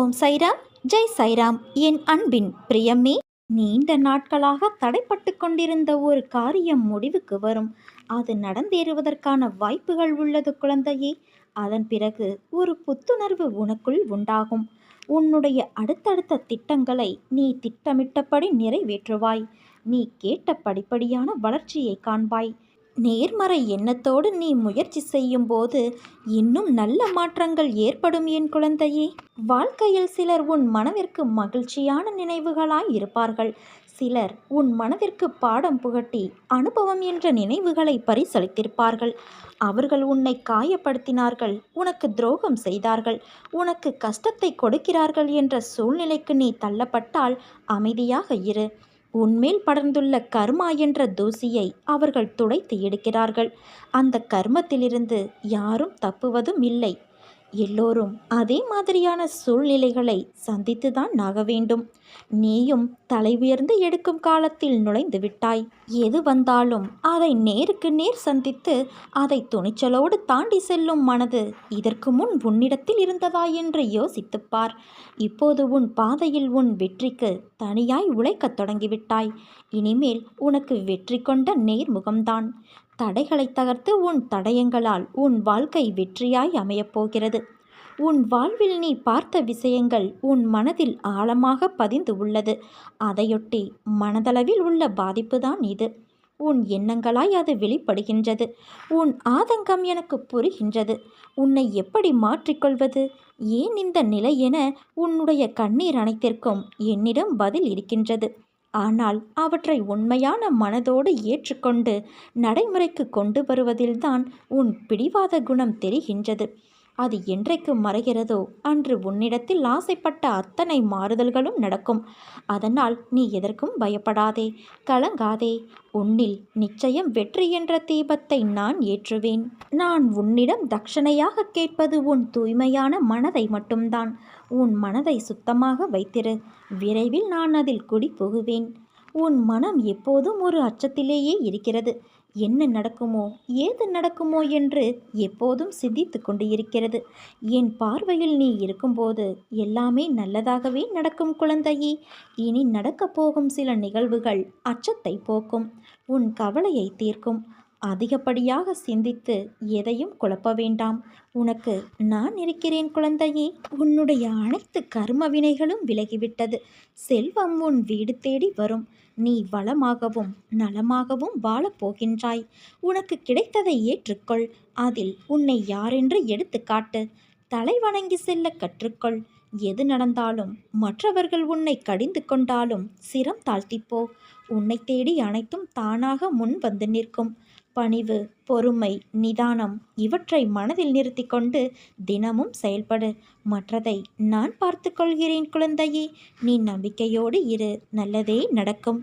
ஓம் சைராம் ஜெய் சைராம். என் அன்பின் பிரியமே நீண்ட நாட்களாக தடைப்பட்டு கொண்டிருந்த ஒரு காரியம் முடிவுக்கு வரும். அது நடந்தேறுவதற்கான வாய்ப்புகள் உள்ளது குழந்தையே. அதன் பிறகு ஒரு புத்துணர்வு உனக்குள் உண்டாகும். உன்னுடைய அடுத்தடுத்த திட்டங்களை நீ திட்டமிட்டபடி நிறைவேற்றுவாய். நீ கேட்ட படிப்படியான வளர்ச்சியை காண்பாய். நேர்மறை எண்ணத்தோடு நீ முயற்சி செய்யும் போது இன்னும் நல்ல மாற்றங்கள் ஏற்படும் என் குழந்தையே. வாழ்க்கையில் சிலர் உன் மனதிற்கு மகிழ்ச்சியான நினைவுகளாய் இருப்பார்கள். சிலர் உன் மனதிற்கு பாடம் புகட்டி அனுபவம் என்ற நினைவுகளை பரிசளித்திருப்பார்கள். அவர்கள் உன்னை காயப்படுத்தினார்கள். உனக்கு துரோகம் செய்தார்கள். உனக்கு கஷ்டத்தை கொடுக்கிறார்கள் என்ற சூழ்நிலைக்கு நீ தள்ளப்பட்டால் அமைதியாக இரு. உன்மேல் படர்ந்துள்ள கர்மா என்ற தூசியை அவர்கள் துடைத்து எடுக்கிறார்கள். அந்த கர்மத்திலிருந்து யாரும் தப்புவதும் இல்லை. எல்லோரும் அதே மாதிரியான சூழ்நிலைகளை சந்தித்துதான் ஆக வேண்டும். நீயும் தலை உயர்ந்து எடுக்கும் காலத்தில் நுழைந்து விட்டாய். எது வந்தாலும் அதை நேருக்கு நேர் சந்தித்து அதை துணிச்சலோடு தாண்டி செல்லும் மனது இதற்கு முன் உன்னிடத்தில் இருந்ததா என்று யோசித்துப்பார் இப்போது உன் பாதையில் உன் வெற்றிக்கு தனியாய் உழைக்கத் தொடங்கிவிட்டாய். இனிமேல் உனக்கு வெற்றி கொண்ட நேர்முகம்தான். தடைகளை தகர்த்து உன் தடயங்களால் உன் வாழ்க்கை வெற்றியாய் அமையப்போகிறது. உன் வாழ்வில் நீ பார்த்த விஷயங்கள் உன் மனதில் ஆழமாக பதிந்து உள்ளது. அதையொட்டி மனதளவில் உள்ள பாதிப்புதான் இது. உன் எண்ணங்களாய் அது வெளிப்படுகின்றது. உன் ஆதங்கம் எனக்கு புரிகின்றது. உன்னை எப்படி மாற்றிக்கொள்வது? ஏன் இந்த நிலை என உன்னுடைய கண்ணீர் அனைத்திற்கும் என்னிடம் பதில் இருக்கின்றது. ஆனால் அவற்றை உண்மையான மனதோடு ஏற்றுக்கொண்டு நடைமுறைக்கு கொண்டு வருவதில்தான் உன் பிடிவாத குணம் தெரிகின்றது. அது என்றைக்கு மறைகிறதோ அன்று உன்னிடத்தில் ஆசைப்பட்ட அத்தனை மாறுதல்களும் நடக்கும். அதனால் நீ எதற்கும் பயப்படாதே கலங்காதே. உன்னில் நிச்சயம் வெற்றி என்ற தீபத்தை நான் ஏற்றுவேன். நான் உன்னிடம் தட்சணையாக கேட்பது உன் தூய்மையான மனதை மட்டும்தான். உன் மனதை சுத்தமாக வைத்திரு. விரைவில் நான் அதில் குடி புகுவேன் உன் மனம் எப்போதும் ஒரு அச்சத்திலேயே இருக்கிறது. என்ன நடக்குமோ ஏது நடக்குமோ என்று எப்போதும் சிந்தித்து கொண்டு இருக்கிறது என் பார்வையில் நீ இருக்கும்போது எல்லாமே நல்லதாகவே நடக்கும் குழந்தையே. இனி நடக்கப் போகும் சில நிகழ்வுகள் அச்சத்தை போக்கும். உன் கவலையை தீர்க்கும். அதிகப்படியாக சிந்தித்து எதையும் குழப்ப வேண்டாம். உனக்கு நான் இருக்கிறேன் குழந்தையே. உன்னுடைய அனைத்து கர்ம வினைகளும் விலகிவிட்டது. செல்வம் உன் வீடு தேடி வரும். நீ வளமாகவும் நலமாகவும் வாழப் போகின்றாய். உனக்கு கிடைத்ததை ஏற்றுக்கொள். அதில் உன்னை யாரென்று எடுத்துக்காட்டு தலை வணங்கி செல்ல கற்றுக்கொள். எது நடந்தாலும் மற்றவர்கள் உன்னை கடிந்து கொண்டாலும் சிரம் தாழ்த்திப்போ உன்னை தேடி அனைத்தும் தானாக முன் வந்து நிற்கும். பணிவு பொறுமை நிதானம் இவற்றை மனதில் நிறுத்தி கொண்டு தினமும் செயல்படு. மற்றதை நான் பார்த்து கொள்கிறேன் குழந்தையே நீ நம்பிக்கையோடு இரு நல்லதே நடக்கும்.